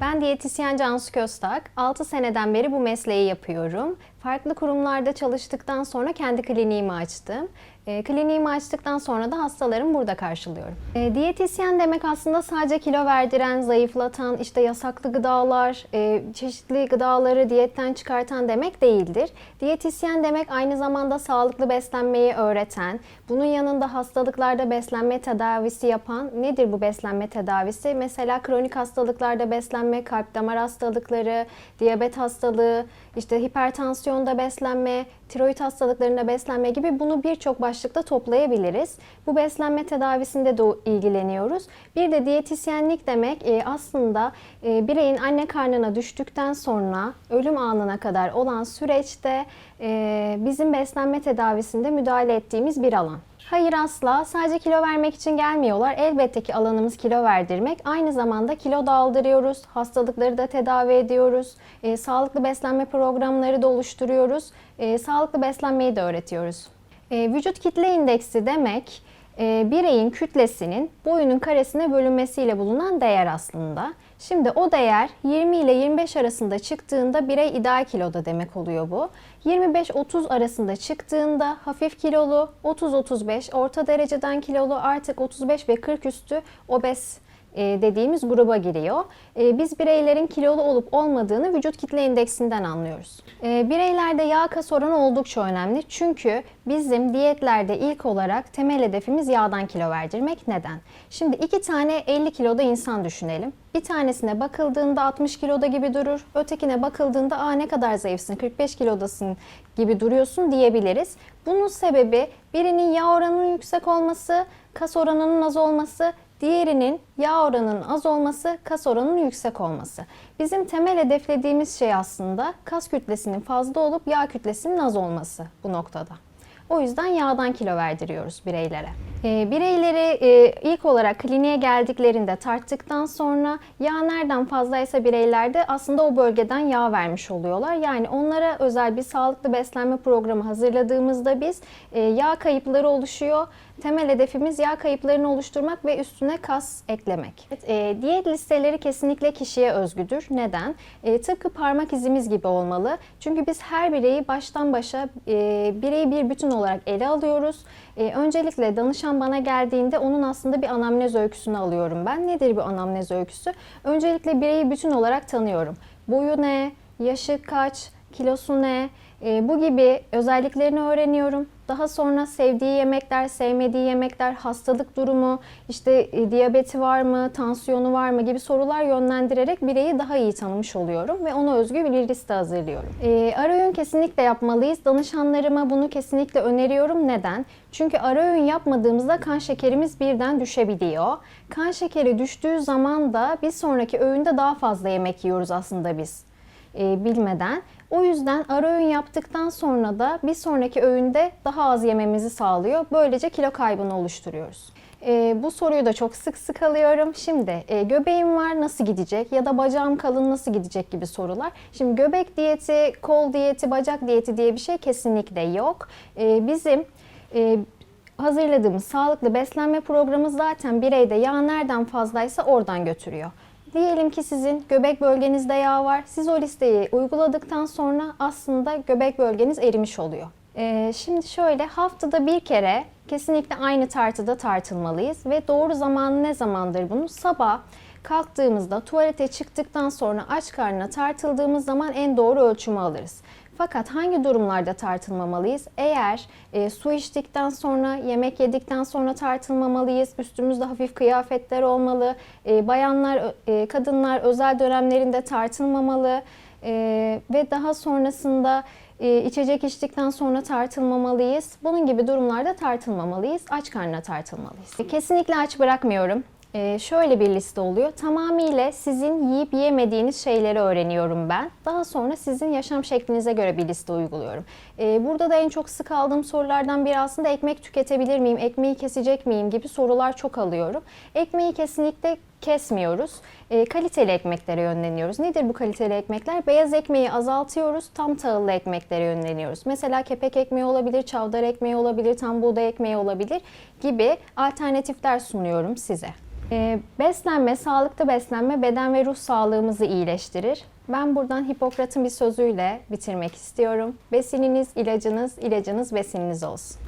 Ben diyetisyen Cansu Köstak. 6 seneden beri bu mesleği yapıyorum. Farklı kurumlarda çalıştıktan sonra kendi kliniğimi açtım. E, kliniğimi açtıktan sonra da hastalarımı burada karşılıyorum. E, diyetisyen demek aslında sadece kilo verdiren, zayıflatan, işte yasaklı gıdalar, e, çeşitli gıdaları diyetten çıkartan demek değildir. Diyetisyen demek aynı zamanda sağlıklı beslenmeyi öğreten, bunun yanında hastalıklarda beslenme tedavisi yapan, nedir bu beslenme tedavisi? Mesela kronik hastalıklarda beslenme, kalp damar hastalıkları, diyabet hastalığı, işte hipertansiyonda beslenme, tiroid hastalıklarında beslenme gibi bunu birçok başlıkta toplayabiliriz. Bu beslenme tedavisinde de ilgileniyoruz. Bir de diyetisyenlik demek e, aslında e, bireyin anne karnına düştükten sonra ölüm anına kadar olan süreçte e, bizim beslenme tedavisinde müdahale ettiğimiz bir alan. Hayır asla. Sadece kilo vermek için gelmiyorlar. Elbette ki alanımız kilo verdirmek. Aynı zamanda kilo da aldırıyoruz. Hastalıkları da tedavi ediyoruz. E, sağlıklı beslenme programları da oluşturuyoruz. E, sağlıklı beslenmeyi de öğretiyoruz. E, vücut kitle indeksi demek e, bireyin kütlesinin boyunun karesine bölünmesiyle bulunan değer aslında. Şimdi o değer 20 ile 25 arasında çıktığında birey ideal kiloda demek oluyor bu. 25-30 arasında çıktığında hafif kilolu, 30-35 orta dereceden kilolu artık 35 ve 40 üstü obez dediğimiz gruba giriyor. E, Biz bireylerin kilolu olup olmadığını vücut kitle indeksinden anlıyoruz. E, Bireylerde yağ kas oranı oldukça önemli. Çünkü bizim diyetlerde ilk olarak temel hedefimiz yağdan kilo verdirmek. Neden? Şimdi iki tane 50 kiloda insan düşünelim. Bir tanesine bakıldığında 60 kiloda gibi durur. Ötekine bakıldığında Aa, ne kadar zayıfsın 45 kilodasın gibi duruyorsun diyebiliriz. Bunun sebebi birinin yağ oranının yüksek olması, kas oranının az olması, Diğerinin yağ oranının az olması, kas oranının yüksek olması. Bizim temel hedeflediğimiz şey aslında kas kütlesinin fazla olup yağ kütlesinin az olması bu noktada. O yüzden yağdan kilo verdiriyoruz bireylere. E, bireyleri e, ilk olarak kliniğe geldiklerinde tarttıktan sonra yağ nereden fazlaysa bireylerde aslında o bölgeden yağ vermiş oluyorlar. Yani onlara özel bir sağlıklı beslenme programı hazırladığımızda biz e, yağ kayıpları oluşuyor. Temel hedefimiz yağ kayıplarını oluşturmak ve üstüne kas eklemek. E, diyet listeleri kesinlikle kişiye özgüdür. Neden? Tıpkı parmak izimiz gibi olmalı. Çünkü biz her bireyi baştan başa bireyi bir bütün olarak ele alıyoruz. E, öncelikle danışan bana geldiğinde onun aslında bir anamnez öyküsünü alıyorum ben. Nedir bu anamnez öyküsü? Öncelikle bireyi bütün olarak tanıyorum. Boyu ne, yaşı kaç, kilosu ne, e, bu gibi özelliklerini öğreniyorum. Daha sonra sevdiği yemekler, sevmediği yemekler, hastalık durumu, işte e, diyabeti var mı, tansiyonu var mı gibi sorular yönlendirerek bireyi daha iyi tanımış oluyorum ve ona özgü bir liste hazırlıyorum. E, ara öğün kesinlikle yapmalıyız. Danışanlarıma bunu kesinlikle öneriyorum. Neden? Çünkü ara öğün yapmadığımızda kan şekerimiz birden düşebiliyor. Kan şekeri düştüğü zaman da bir sonraki öğünde daha fazla yemek yiyoruz aslında biz e, bilmeden. O yüzden ara öğün yaptıktan sonra da bir sonraki öğünde daha az yememizi sağlıyor. Böylece kilo kaybını oluşturuyoruz. E, bu soruyu da çok sık sık alıyorum. Şimdi e, göbeğim var nasıl gidecek ya da bacağım kalın nasıl gidecek gibi sorular. Şimdi göbek diyeti, kol diyeti, bacak diyeti diye bir şey kesinlikle yok. E, bizim e, hazırladığımız sağlıklı beslenme programı zaten bireyde yağ nereden fazlaysa oradan götürüyor. Diyelim ki sizin göbek bölgenizde yağ var. Siz o listeyi uyguladıktan sonra aslında göbek bölgeniz erimiş oluyor. Ee, şimdi şöyle haftada bir kere kesinlikle aynı tartıda tartılmalıyız ve doğru zamanı ne zamandır bunu? Sabah kalktığımızda tuvalete çıktıktan sonra aç karnına tartıldığımız zaman en doğru ölçümü alırız. Fakat hangi durumlarda tartılmamalıyız? Eğer e, su içtikten sonra, yemek yedikten sonra tartılmamalıyız. Üstümüzde hafif kıyafetler olmalı. E, bayanlar, e, kadınlar özel dönemlerinde tartılmamalı. E, ve daha sonrasında e, içecek içtikten sonra tartılmamalıyız. Bunun gibi durumlarda tartılmamalıyız. Aç karnına tartılmalıyız. Kesinlikle aç bırakmıyorum. Ee, şöyle bir liste oluyor. Tamamıyla sizin yiyip yemediğiniz şeyleri öğreniyorum ben. Daha sonra sizin yaşam şeklinize göre bir liste uyguluyorum. Ee, burada da en çok sık aldığım sorulardan biri aslında ekmek tüketebilir miyim, ekmeği kesecek miyim gibi sorular çok alıyorum. Ekmeği kesinlikle kesmiyoruz. E, kaliteli ekmeklere yönleniyoruz. Nedir bu kaliteli ekmekler? Beyaz ekmeği azaltıyoruz, tam tahıllı ekmeklere yönleniyoruz. Mesela kepek ekmeği olabilir, çavdar ekmeği olabilir, tam buğday ekmeği olabilir gibi alternatifler sunuyorum size. E, beslenme, sağlıklı beslenme beden ve ruh sağlığımızı iyileştirir. Ben buradan Hipokrat'ın bir sözüyle bitirmek istiyorum. Besininiz ilacınız, ilacınız besininiz olsun.